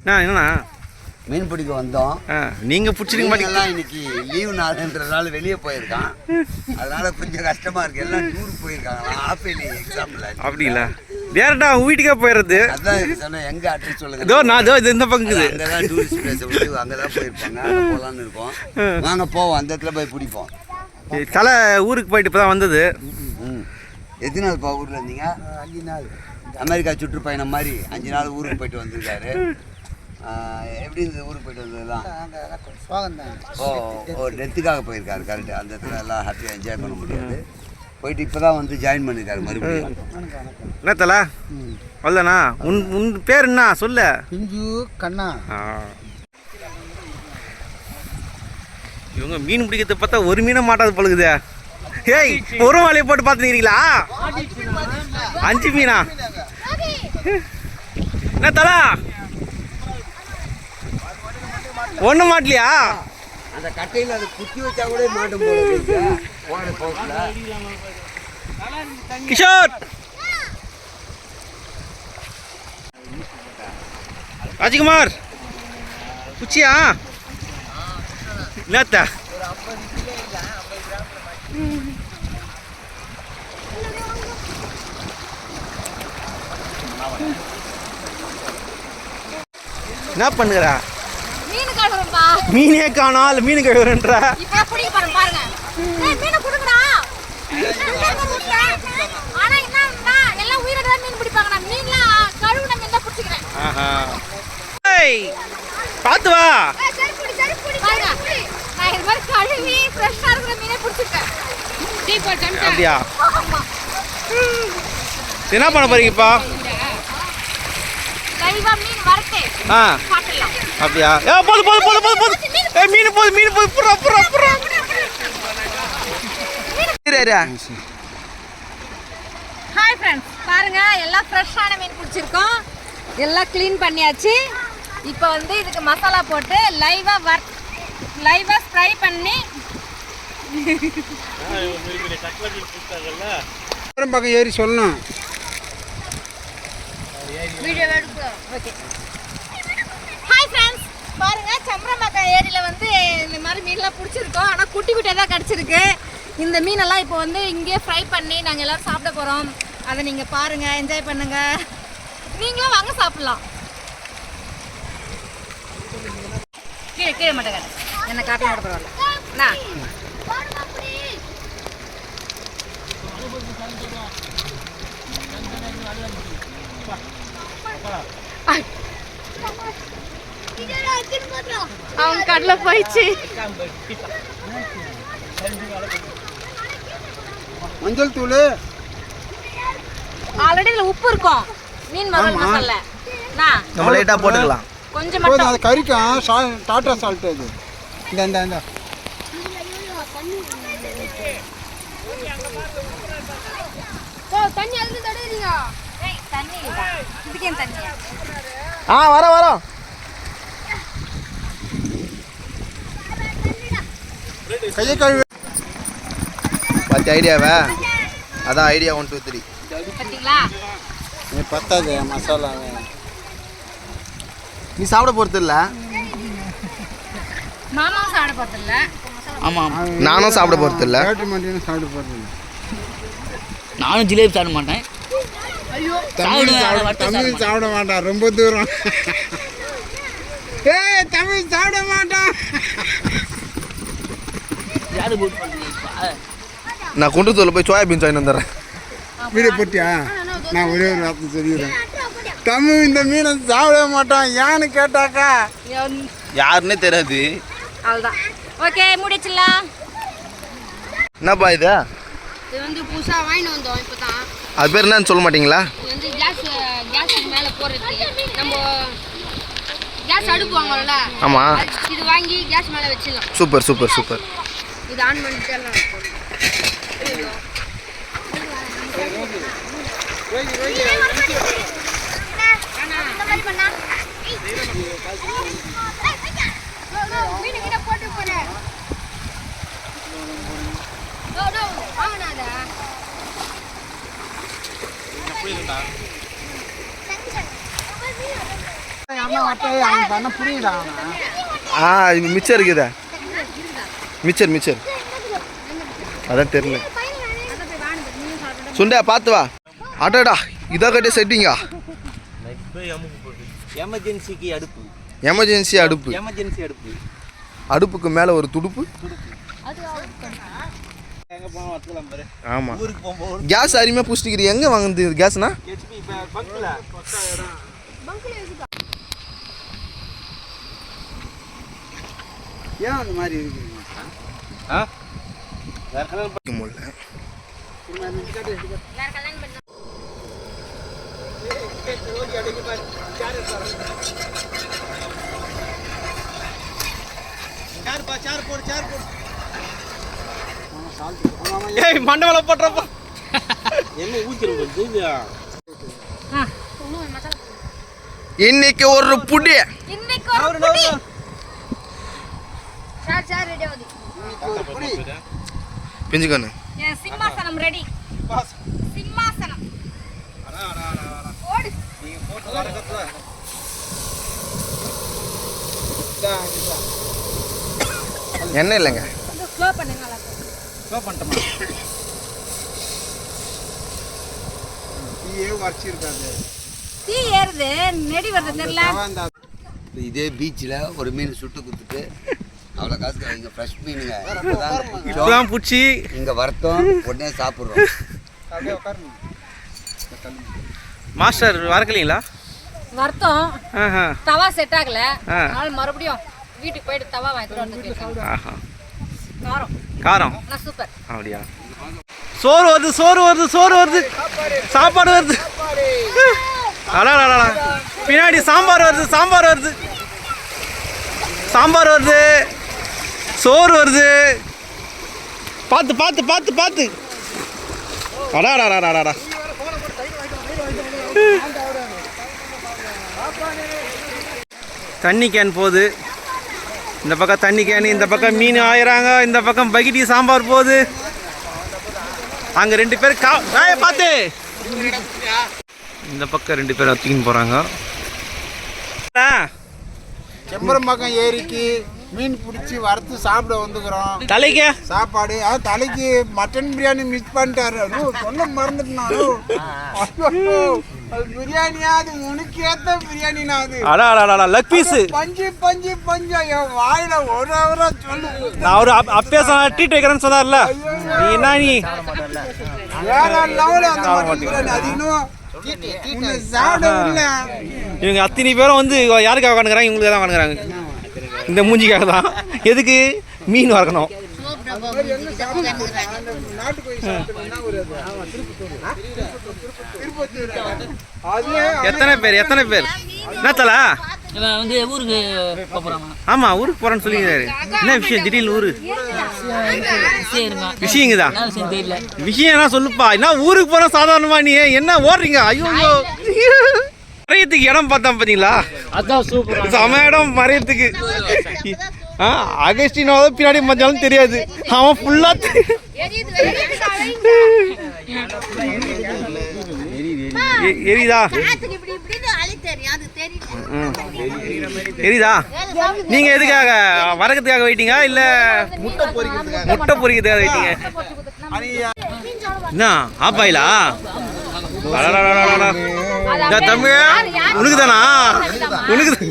அண்ணா என்னண்ணா? மீன் பிடிக்க வந்தோம். ஆ நீங்கள் பிடிச்சிருக்க மாட்டீங்க. எல்லாம் இன்னைக்கு லீவு நாளுன்றதுனால வெளியே போயிருக்கான். அதனால கொஞ்சம் கஷ்டமா இருக்கு. எல்லாம் டூர் போயிருக்காங்களா ஆஃப் இயர்லி எக்ஸாம்ல அப்படிங்களா? டேரக்டா உங்க வீட்டுக்கே போயிடுறது அதான் சொன்னேன் எங்க அட்ரஸ் சொல்லுங்க. இதோ நான் இதோ இது இந்த பக்கம் இருக்குது அங்கதான் டூரிஸ்ட் பிளேஸ் விட்டு அங்கதான் போயிருப்பாங்க அங்க போலாம்னு இருக்கோம். வாங்க போவோம். அந்த இடத்துல போய் பிடிப்போம். தலை ஊருக்கு போயிட்டு இப்போ தான் வந்தது. ம். எத்தனை நாள் பா ஊர்ல இருந்தீங்க? அஞ்சு நாள். அமெரிக்கா சுற்றுப்பயணம் மாதிரி அஞ்சு நாள் ஊருக்கு போயிட்டு வந்திருக்காரு. எப்படி இருந்தது ஊருக்கு போயிட்டு வந்ததுலாம்? ஓ ஓ டெத்துக்காக போயிருக்காரு கரெக்ட் அந்த இடத்துல எல்லாம் ஹாப்பியாக என்ஜாய் பண்ண முடியாது. போயிட்டு இப்போ தான் வந்து ஜாயின் பண்ணியிருக்காரு மறுபடியும். என்ன தலை வரலண்ணா உன் உன் பேர் என்ன? சொல்ல. பிஞ்சு கண்ணா. இவங்க மீன் பிடிக்கிறது பார்த்தா ஒரு மீனை மாட்டாது பழகுதே. ஏய் ஒரு வலையை போட்டு பார்த்துக்கிறீங்களா அஞ்சு மீனா? என்ன தலா ஒன்றும் மாட்டலையா? அந்த கட்டையில் அதை குத்தி வச்சா கூட மாட்டும் போல கிஷோர்! ராஜ்குமார்! குச்சியா? என்னத்த என்ன பண்ணுகிறா மீன் மீனே காணால் மீன் கழுவுறன்ற. இப்ப பிடிக்க போறேன் பாருங்க. ஏய் மீனை கொடுங்கடா. ஆனா என்னன்னா எல்லாம் உயிரோட தான் மீன் பிடிப்பாங்க நான் மீன்லாம் கழுவுன மீன் தான் பிடிச்சிக்கிறேன். ஏய் பார்த்து வா. ஏய், சரி பிடி, சரி பிடி, பாருங்க. நான் இது மாதிரி கழுவி ஃப்ரெஷ்ஷாக இருக்கிற மீனே பிடிச்சிருக்கேன். அப்படியா? ஆமா. என்ன பண்ண போறீங்கப்பா லைவா மீன் வரட்டே ஆ. அப்படியா? ஏ போது போது போது போது போது ஏ மீன் போது மீன் போது புறா புறா புறா ஹாய் ஃப்ரெண்ட்ஸ் பாருங்க எல்லாம் ஃப்ரெஷ்ஷான மீன் பிடிச்சிருக்கோம். எல்லாம் க்ளீன் பண்ணியாச்சு. இப்போ வந்து இதுக்கு மசாலா போட்டு லைவாக வர் லைவாக ஃப்ரை பண்ணி பக்கம் ஏறி சொல்லணும். வீடியோ எடுக்கிறோம் ஓகே ஹாய் ஃப்ரெண்ட்ஸ் பாருங்க சம்பரம்பாக்கம் ஏரியில் வந்து இந்த மாதிரி மீன்லாம் பிடிச்சிருக்கோம். ஆனால் குட்டி குட்டியாக தான் கிடச்சிருக்கு. இந்த மீனெல்லாம் இப்போ வந்து இங்கேயே ஃப்ரை பண்ணி நாங்கள் எல்லோரும் சாப்பிட போகிறோம் அதை நீங்கள் பாருங்கள் என்ஜாய் பண்ணுங்கள் நீங்களும் வாங்க சாப்பிட்லாம். கீழே கீழே மட்டும் என்ன காப்பி போட பரவாயில்ல. நான் அவன் கடல போயிடுச்சு. மஞ்சள் தூள். ஆல்ரெடி இதுல உப்பு இருக்கும். மீன் மசாலா மசாலா. நான் நம்ம லைட்டா போட்டுக்கலாம். கொஞ்சம் மட்டும். அது கறிக்கும் டாட்டா சால்ட் அது. இந்த இந்த இந்த. தண்ணி அதுல தடவுறீங்க ஏய் தண்ணி இதுக்கு தண்ணி. ஆ வர வரோம். கையை கழுவி பத்து ஐடியாவா? அதான் ஐடியா ஒன் டூ த்ரீ பாத்தீங்களா? நீ பத்தாது மசாலா நீ சாப்பிட போகிறது இல்லை? மாமாவும் சாப்பிட போறதில்ல நானும் சாப்பிட போகிறது இல்லை. சாப்பிட்டு போடுறது நானும் ஜிலேபி சாப்பிட மாட்டேன். சாப்பிட தமிழ் சாப்பிட மாட்டான் ரொம்ப தூரம் ஏய் தமிழ் சாப்பிட மாட்டான் யாரு போட்டு பண்ணுறீங்க நான் குண்டுத்தூரில் போய் சோயாபீன்ஸ் வாங்கி வந்துடுறேன். வீடியோ போட்டியா? நான் ஒரே ஒரு வார்த்தை சொல்லிடுறேன். தமிழ் இந்த மீனை சாப்பிட மாட்டான். ஏன்னு கேட்டாக்கா? யாருன்னே தெரியாது. அவ்வளோதான் ஓகே முடிச்சிடலாம் என்னப்பா இது? இது வந்து புதுசாக வாங்கிட்டு வந்தோம் இப்போ தான் அது பேர் என்னன்னு சொல்ல மாட்டீங்களா? இது வந்து கேஸ் கேஸுக்கு மேலே போடுறதுக்கு நம்ம கேஸ் அடுப்பு வாங்குறோம்ல ஆமாம் இது வாங்கி கேஸ் மேலே வச்சிடலாம். Super super super. இது ஆன் பண்ணிட்டே எல்லாம் போட்டு போறேன் அம்மா ஆ இது மிச்சம் இருக்குதா. Mixture mixture. அதான் தெரியல. சுண்டா பார்த்து வா. அடடா இதை கட்டி செட்டிங்கா எமர்ஜென்சிக்கு அடுப்பு. எமர்ஜென்சி அடுப்பு. எமர்ஜென்சி அடுப்பு. அடுப்புக்கு மேலே ஒரு துடுப்பு. ஆமாம் கேஸ் அருமையாக பிடிச்சிக்கிறீங்க எங்கே வாங்குது கேஸ்னா ஏன் அந்த மாதிரி இருக்குங்க ஆ வேற என்ன ஊத்திரும் இது இன்னைக்கு ஒரு புடி. இன்னைக்கு ஒரு புடி. சார் சார் ரெடி ஆகுது. பிஞ்சுக்கண்ணு. சிம்மாசனம் ரெடி சிம்மாசனம். ஓடு. எண்ணெய் இல்லைங்க. கொஞ்சம் ஸ்லோ பண்ணுங்க நல்லா இருக்கும். தீயே வரைச்சிருக்காது தீ ஏறுது நெடி வருது தெரியல. இதே பீச்சில் ஒரு மீன் சுட்டு கொடுத்துட்டு அவ்வளோ காசுக்கு இங்கே ஃப்ரெஷ் மீனுங்க இப்பதான் பிடிச்சி இங்கே வறுத்தோம் உடனே சாப்பிட்றோம். மாஸ்டர் வரக்கலீங்களா? வருத்தம் தவா செட் ஆகல. அதனால மறுபடியும் வீட்டுக்கு போயிட்டு தவா வாங்கிட்டு வந்து காரம். காரம். சூப்பர் அப்படியா? சோறு வருது சோறு வருது சோறு வருது. சாப்பாடு வருது. அடா பின்னாடி சாம்பார் வருது சாம்பார் வருது. சாம்பார் வருது. சோறு வருது. பார்த்து பார்த்து பார்த்து பார்த்து அடாடாடாடாடா தண்ணி கேன் போகுது. இந்த பக்கம் தண்ணி கேனு இந்த பக்கம் மீன் ஆயிராங்க இந்த பக்கம் பகிட்டி சாம்பார் போகுது. அங்கே ரெண்டு பேர் கா பார்த்து இந்த பக்கம் ரெண்டு பேர் தூக்கின்னு போகிறாங்க செம்பரம் செம்பரம்பாக்கம் ஏரிக்கு மீன் பிடிச்சி வறுத்து சாப்பிட வந்துக்கிறோம். தலைக்கு? சாப்பாடு. அது தலைக்கு மட்டன் பிரியாணி மிஸ் பண்ணிட்டாரு. சொல்ல மறந்துட்டாரு அது பிரியாணியா அது உனக்கு ஏத்த அடா அடா லக் பீஸ் பஞ்சு பஞ்சு பஞ்சு. என் வாயில ஒரு அவரா சொல்லு. நான் ஒரு அப்- அப்பே சொன்ன ட்ரீட் வைக்கிறேன்னு சொன்னார்ல. நீ என்ன நீ? வேற லெவல் பிரியாணி அது இன்னும் இவங்க அத்தனை பேரும் வந்து யாருக்காக உட்காந்துக்கிறாங்க இவங்களுக்கு தான் உட்காந்துக்கிறாங்க இந்த மூஞ்சிக்காக தான். எதுக்கு? மீன் அது எத்தனை பேர்? எத்தனை பேர்? என்ன தல இவன் வந்து ஊருக்கு ஆமா ஊருக்கு போறேன்னு சொல்லிக்கிறாரு என்ன விஷயம்? திடீர்னு ஊரு. விஷயங்குதா விஷயம் என்ன சொல்லுப்பா. என்ன ஊருக்கு போற சாதாரணமா நீ? என்ன ஓடுறீங்க? ஐயோ. மறையத்துக்கு இடம் பார்த்தா பாத்தீங்களா? அதான் சூப்பர் சம இடம் மறையத்துக்கு. ஆ அகஸ்டினோ பின்னாடி மஞ்சாலும் தெரியாது. அவன் ஃபுல்லா எரியுதா? எரியுதா? நீங்க எதுக்காக வரகத்துக்காக வெயிட்டீங்க இல்ல முட்டை பொரிக்கிறதுக்காக வெயிட்டீங்க என்ன ஆப்பாயிலா தமிழ் உனக்கு உனக்கு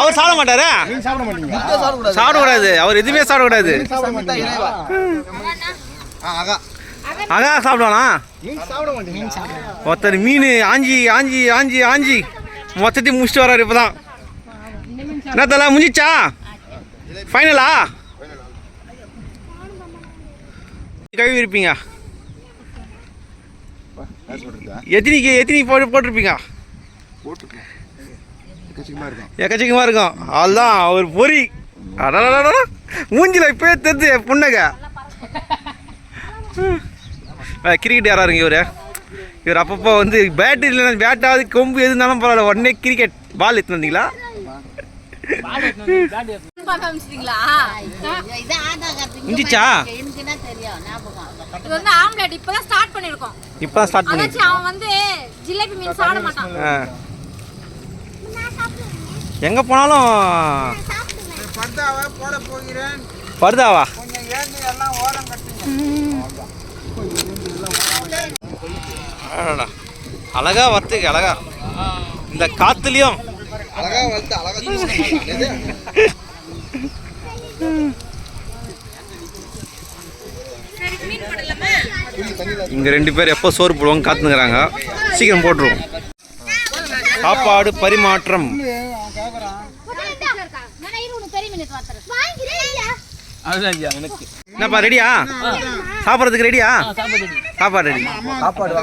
அவர் சாப்பிட மாட்டாரா? சாப்பிடக்கூடாது. அவர் எதுவுமே சாப்பிடக்கூடாது. சமிதா அதான் சாப்பிடுவானா? ஒருத்தர் மீன் ஆஞ்சி ஆஞ்சி ஆஞ்சி ஆஞ்சி. மொத்தத்தையும் முடிச்சுட்டு வர்றாரு இப்போதான். என்ன தல முடிஞ்சிச்சா? ஃபைனலா கழுவி இருப்பீங்க. எத்தனைக்கு எத்தனை போட்டு போட்டிருப்பீங்க? எக்கச்சக்கமாக இருக்கும். அதுதான் ஒரு பொறி. அடடடடா மூஞ்சில இப்போயே தெரிஞ்சு புன்னகை. கிரிக்கெட் யாராருங்க இவர்? இவர் அப்பப்போ வந்து பேட் இல்லைன்னா பேட்டாவது கொம்பு எது இருந்தாலும் பரவாயில்ல. உடனே கிரிக்கெட் பால் எடுத்துன்னு வந்தீங்களா? முடிஞ்சிச்சா இது வந்து ஆம்லெட். இப்பதான் ஸ்டார்ட் பண்ணிருக்கோம். இப்போ தான் ஸ்டார்ட் பண்ணி அவன் வந்து ஜிலேபி மீன் சாப்பிட மாட்டான். எங்கே போனாலும் பர்தாவை. அழகா வத்துக்கு அழகா. இந்த காத்துலயும் அழகா வளர்த்து அழகா தூசுங்க. இங்க ரெண்டு பேர் எப்போ சோறு போடுவாங்க காத்துனுக்குறாங்க. சீக்கிரம் போட்டுருவோம். சாப்பாடு பரிமாற்றம். என்னப்பா ரெடியா? சாப்பிட்றதுக்கு ரெடியா? சாப்பாடு ரெடி. சாப்பாடு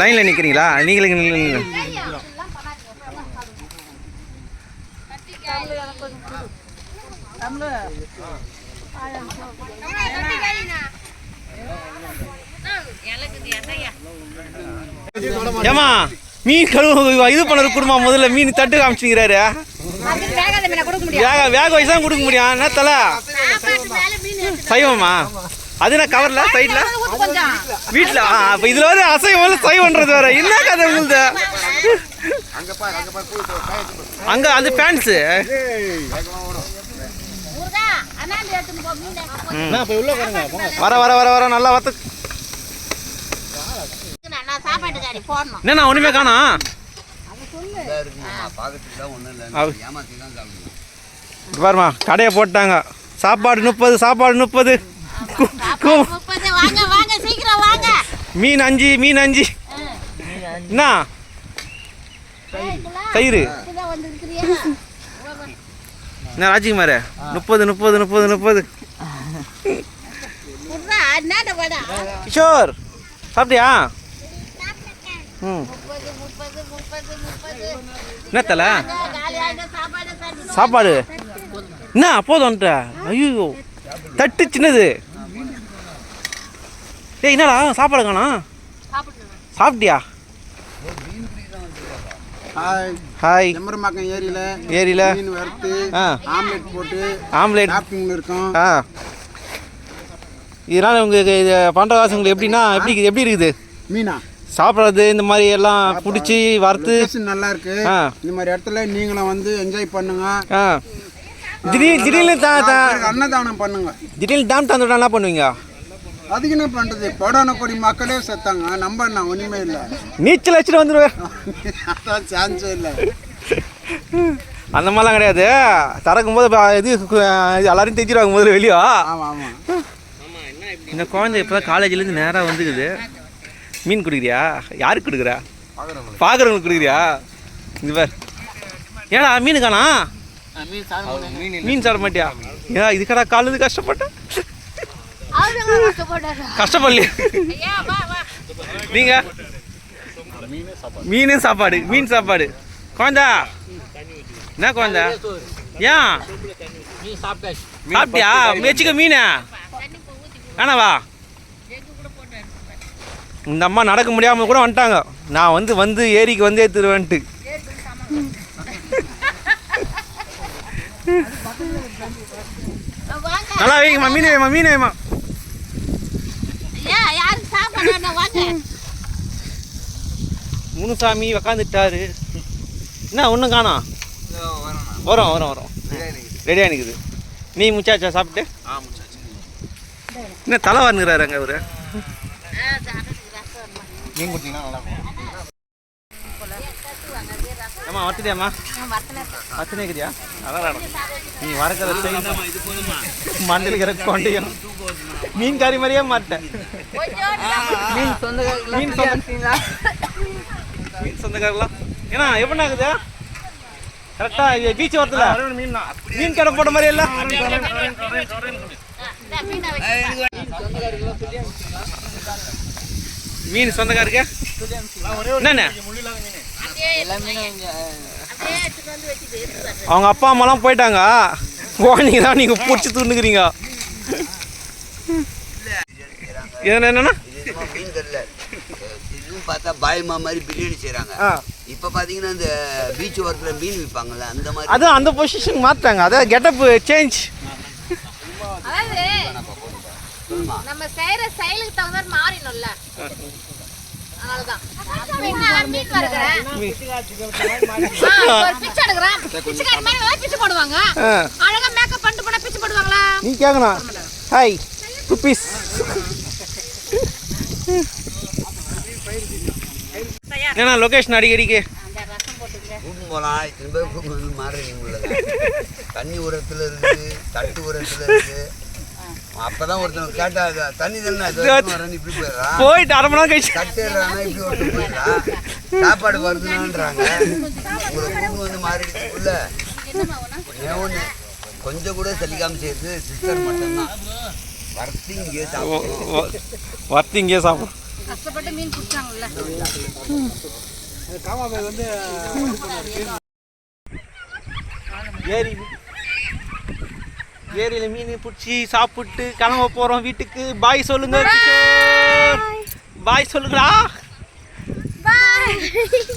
லைன்ல நிக்கிறீங்களா? நீங்களே நில்லுங்க. ஏமா மீன் கழுவு இது பண்ண கொடுமா முதல்ல மீன் தட்டு முடியாது. வேக வேக வயசு தான் கொடுக்க முடியும். என்ன தலை? சைவமா அது என்ன கவர்ல சைட்ல வீட்டில் இப்போ இதில் வந்து அசைவம் சைவன்றது வேற. என்ன கதை உங்களுது? அங்கே அது ஃபேன்ஸு ஊருகா அண்ணாந்து எடுத்துன்னு போ மீனை வர வர வர வர நல்லா வத்து தான் சாப்பிடுவோம். இங்க பாருமா கடையை போட்டாங்க. சாப்பாடு முப்பது சாப்பாடு முப்பது. முப்பது வாங்க வாங்க சீக்கிரம் வாங்க. மீன் அஞ்சு மீன் அஞ்சு. என்ன தயிர். என்ன ராஜ்குமார் முப்பது முப்பது முப்பது முப்பது. கிஷோர் சாப்பிட்டியா ம் முப்பது முப்பது முப்பது முப்பது என்ன தலை காலி ஆயிடும் சாப்பாடு என்ன போதும் வந்துட்ட ஐயோ தட்டு சின்னது ஏய் என்னடா சாப்பாடு காணோம் சாப்பிட்டியா ஹாய் ஹாய் செம்பரம்பாக்கம் ஏரியில ஏரியில மீன் வறுத்து ஆ ஆம்லெட் போட்டு ஆம்லேட் இருக்கோம் ஆ இதனால் உங்களுக்கு இது உங்களுக்கு எப்படின்னா எப்படி எப்படி இருக்குது? மீனா. சாப்பிட்றது இந்த மாதிரி எல்லாம் பிடிச்சி வறுத்து. நல்லா இருக்கு. இந்த மாதிரி இடத்துல நீங்களும் வந்து என்ஜாய் பண்ணுங்க. திடீர் திடீர்னு அன்னதானம் பண்ணுங்க. திடீர்னு டேம் தந்துவிட்டா என்ன பண்ணுவீங்க? அதுக்கு என்ன பண்றது? கொடானக்குடி மக்களே செத்தாங்க. நம்ப நான் ஒண்ணுமே இல்லை. நீச்சல் வச்சுட்டு வந்துடுவேன் அதான் சான்ஸே இல்லை. அந்த மாதிரிலாம் கிடையாது. திறக்கும் போது இது எல்லாரையும் தைச்சிருவாங்க முதல்ல வெளியோ. ஆமா ஆமா. இந்த குழந்தை இப்போ தான் காலேஜ்லேருந்து நேராக வந்துக்குது. மீன் கொடுக்குறியா? யாருக்கு கொடுக்குறா? பார்க்குறவங்களுக்கு கொடுக்குறியா? இது பார். ஏடா மீன் காணா? மீன் சாப்பிட மாட்டியா? ஏன் இதுக்கடா காலேஜ் கஷ்டப்பட்டேன் கஷ்டப்படலையே. ஐயா வா வா நீங்க? மீன் சாப்பாடு மீன் சாப்பாடு. குழந்தா? என்ன குழந்தா? ஏன்? சாப்பிட்டியா? வச்சுக்க மீனை? வேணாவா இந்த அம்மா நடக்க முடியாமல் கூட வந்துட்டாங்க. நான் வந்து வந்து ஏரிக்கு வந்து ஏற்றுருவேன்ட்டு வாங்க நல்லா வைங்கம்மா மீன் வைமா மீன் வைமா முனுசாமி உக்காந்துட்டாரு. என்ன ஒன்றும் காணோம் வரும் வரும் வரும். ரெடியாக நிற்குது நீ முச்சாச்சா சாப்பிட்டு? என்ன தலை வரணுறாரு அங்கே அவரு மீன் கொடுத்தீங்கன்னா நல்லா அம்மா வத்துட்டியாம்மா? வத்துனே இருக்கிறியா அதான் நீ வரக்கதை செய்யணும். மண்ணில் இருக்கிற கொண்டையும் மீன் கறி மாதிரியே மாட்டேன். மீன் சொந்த மீன் சொந்தக்காரலாம் ஏன்னா எப்படி ஆகுது கரெக்டா பீச் வரத்துல மீன் மீன் கடை போட்ட மாதிரி இல்லை? மீன் சொந்தக்காருக்கு என்னண்ணே? அவங்க அப்பா அம்மாலாம் போயிட்டாங்க. குழந்தைங்க தான் நீங்கள் பிடிச்சி துண்ணுக்கிறீங்க என்ன என்னன்னா இது என்னமோ மீன் தெரியல இதுன்னு பார்த்தா பாய்மா மாதிரி பிரியாணி செய்கிறாங்க இப்போ பார்த்தீங்கன்னா இந்த பீச் ஓரத்தில் மீன் விற்பாங்கல்ல அந்த மாதிரி அது அந்த பொசிஷன் மாத்தாங்க அதான் கெட்டப் சேஞ்ச் நம்ம செய்யற செயலுக்கு தகுந்த மாதிரி மாறினோம்ல அதனாலதான் நீ கேட்கணும் ஹாய் ருப்பீஸ் ஏன்னா லொகேஷன் அடிக்கடிக்கு. கூட்டம் போகலாம் வந்து தண்ணி உரத்தில் இருக்குது தட்டு உரத்தில் இருக்குது. அப்பதான் ஒருத்தன் கேட்டா தண்ணி தானே வரேன்னு இப்படி போயிடுறான் போயிட்டு அரை மணி நேரம் கழிச்சு. கட்டுறானா இப்படி ஒருத்தன் போயிடுறான் சாப்பாடு வருதுனான்றாங்க உங்களை கூண்டு வந்து மாறிடுச்சுக்குள்ள. ஒண்ணே ஒண்ணு. கொஞ்சம் கூட சலிக்காம செய்யுது சிஸ்டர் மட்டும்தான். வரத்தி இங்கேயே சாப்பிடுவோம் வர்த்தி இங்கே சாப்பிடும் கஷ்டப்பட்டு மீன் பிடிச்சாங்கல்ல. ஏரி ஏரியில் மீன் பிடிச்சி சாப்பிட்டு கிளம்ப போகிறோம் வீட்டுக்கு. பாய் சொல்லுங்க பாய் சொல்லுங்களா